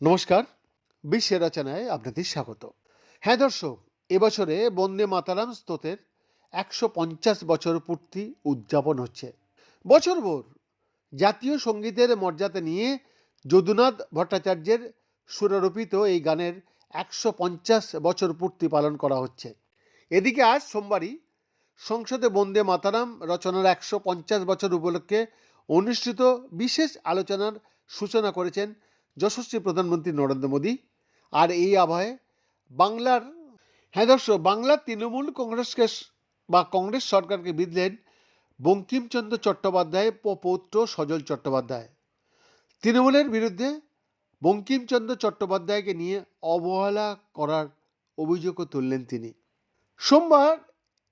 নমস্কার, বিশ্বের রচনায় আপনাদের স্বাগত। হ্যাঁ দর্শক, এবছরে বন্দে মাতারাম স্তোতের একশো পঞ্চাশ বছর পূর্তি উদযাপন হচ্ছে। বছরভর জাতীয় সঙ্গীতের মর্যাদা নিয়ে যদুনাথ ভট্টাচার্যের সুরারোপিত এই গানের একশো পঞ্চাশ বছর পূর্তি পালন করা হচ্ছে। এদিকে আজ সোমবারই সংসদে বন্দে মাতারাম রচনার একশো পঞ্চাশ বছর উপলক্ষে অনুষ্ঠিত বিশেষ আলোচনার সূচনা করেছেন যশস্বী প্রধানমন্ত্রী নরেন্দ্র মোদী। আর এই আবহে বাংলার হ্যাঁ দর্শক, বাংলার তৃণমূল কংগ্রেসকে বা কংগ্রেস সরকারকে বিধলেন বঙ্কিমচন্দ্র চট্টোপাধ্যায় পৌত্র সজল চট্টোপাধ্যায়। তৃণমূলের বিরুদ্ধে বঙ্কিমচন্দ্র চট্টোপাধ্যায়কে নিয়ে অবহেলা করার অভিযোগও তুললেন তিনি। সোমবার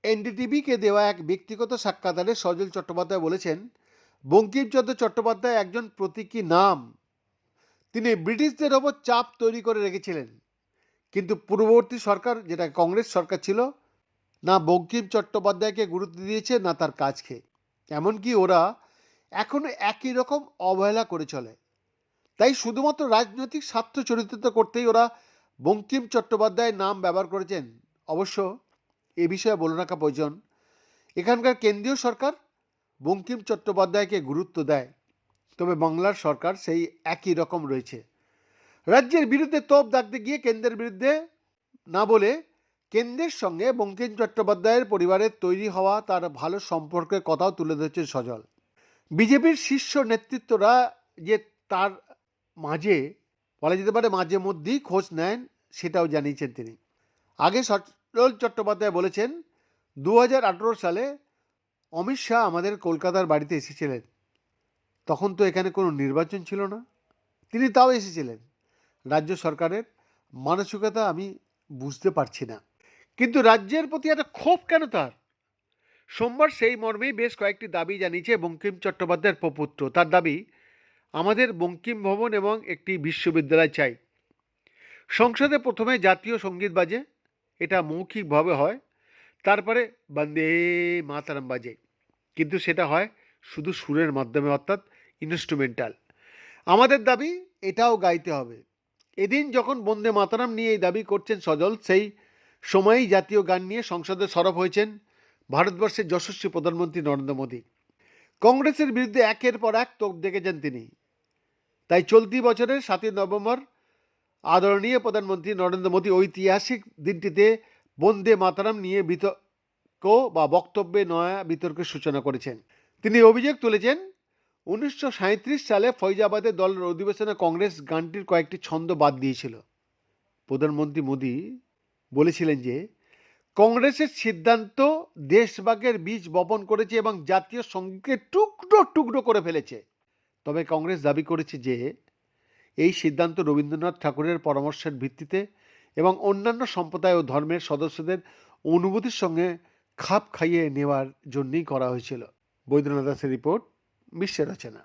এনডিটিভিকে দেওয়া এক ব্যক্তিগত সাক্ষাৎকারে সজল চট্টোপাধ্যায় বলেছেন, বঙ্কিমচন্দ্র চট্টোপাধ্যায় একজন প্রতীকী নাম। তিনি ব্রিটিশদের ওপর চাপ তৈরি করে রেখেছিলেন। কিন্তু পূর্ববর্তী সরকার, যেটা কংগ্রেস সরকার ছিল, না বঙ্কিম চট্টোপাধ্যায়কে গুরুত্ব দিয়েছে, না তার কাজকে। এমনকি ওরা এখনও একই রকম অবহেলা করে চলে। তাই শুধুমাত্র রাজনৈতিক স্বার্থ চরিত্রিত করতেই ওরা বঙ্কিম চট্টোপাধ্যায়ের নাম ব্যবহার করেছেন। অবশ্য এ বিষয়ে বলে রাখা প্রয়োজন। এখানকার কেন্দ্রীয় সরকার বঙ্কিম চট্টোপাধ্যায়কে গুরুত্ব দেয়, তবে বাংলার সরকার সেই একই রকম রয়েছে। রাজ্যের বিরুদ্ধে তোপ দাগতে গিয়ে কেন্দ্রের বিরুদ্ধে না বলে কেন্দ্রের সঙ্গে বঙ্কিম চট্টোপাধ্যায়ের পরিবারের তৈরি হওয়া তার ভালো সম্পর্কের কথাও তুলে ধরেছে সজল। বিজেপির শীর্ষ নেতৃত্বরা যে তার মাঝে, বলা যেতে পারে মাঝে মধ্যেই খোঁজ নেন, সেটাও জানিয়েছেন তিনি। আগে সজল চট্টোপাধ্যায় বলেছেন দু হাজার আঠারো সালে অমিত শাহ আমাদের কলকাতার বাড়িতে এসেছিলেন। তখন তো এখানে কোনো নির্বাচন ছিল না। তিনি তাও এসেছিলেন। রাজ্য সরকারের মানসিকতা আমি বুঝতে পারছি না। কিন্তু রাজ্যের প্রতি একটা ক্ষোভ কেন তার? সোমবার সেই মর্মেই বেশ কয়েকটি দাবি জানিয়েছে বঙ্কিম চট্টোপাধ্যায়ের প্রপুত্র। তার দাবি, আমাদের বঙ্কিম ভবন এবং একটি বিশ্ববিদ্যালয় চাই। সংসদে প্রথমে জাতীয় সংগীত বাজে এটা মৌখিকভাবে হয়। তারপরে বন্দে মাতারাম বাজে। কিন্তু সেটা হয় শুধু সুরের মাধ্যমে অর্থাৎ ইনস্ট্রুমেন্টাল আমাদের দাবি এটাও গাইতে হবে। এদিন যখন বন্দে মাতারাম নিয়ে এই দাবি করছেন সজল, সেই সময়েই জাতীয় গান নিয়ে সংসদে সরব হয়েছেন ভারতবর্ষের যশস্বী প্রধানমন্ত্রী নরেন্দ্র মোদী। কংগ্রেসের বিরুদ্ধে একের পর এক তোপ দেখেছেন তিনি। তাই চলতি বছরের সাতই নভেম্বর আদরণীয় প্রধানমন্ত্রী নরেন্দ্র মোদী ঐতিহাসিক দিনটিতে বন্দে মাতারাম নিয়ে বিতর্ক বা বক্তব্যে নয়া বিতর্কের সূচনা করেছেন। তিনি অভিযোগ তুলেছেন, উনিশশো সাঁইত্রিশ সালে ফৈজাবাদে দলের অধিবেশনে কংগ্রেস গানটির কয়েকটি ছন্দ বাদ দিয়েছিল। প্রধানমন্ত্রী মোদী বলেছিলেন যে, কংগ্রেসের সিদ্ধান্ত দেশভাগের বীজ বপন করেছে এবং জাতীয় সঙ্গীতকে টুকরো টুকরো করে ফেলেছে। তবে কংগ্রেস দাবি করেছে যে এই সিদ্ধান্ত রবীন্দ্রনাথ ঠাকুরের পরামর্শের ভিত্তিতে এবং অন্যান্য সম্প্রদায় ও ধর্মের সদস্যদের অনুভূতির সঙ্গে খাপ খাইয়ে নেওয়ার জন্যই করা হয়েছিল। বৈদ্যনাথ দাসের রিপোর্ট বিশ্বের রচনা।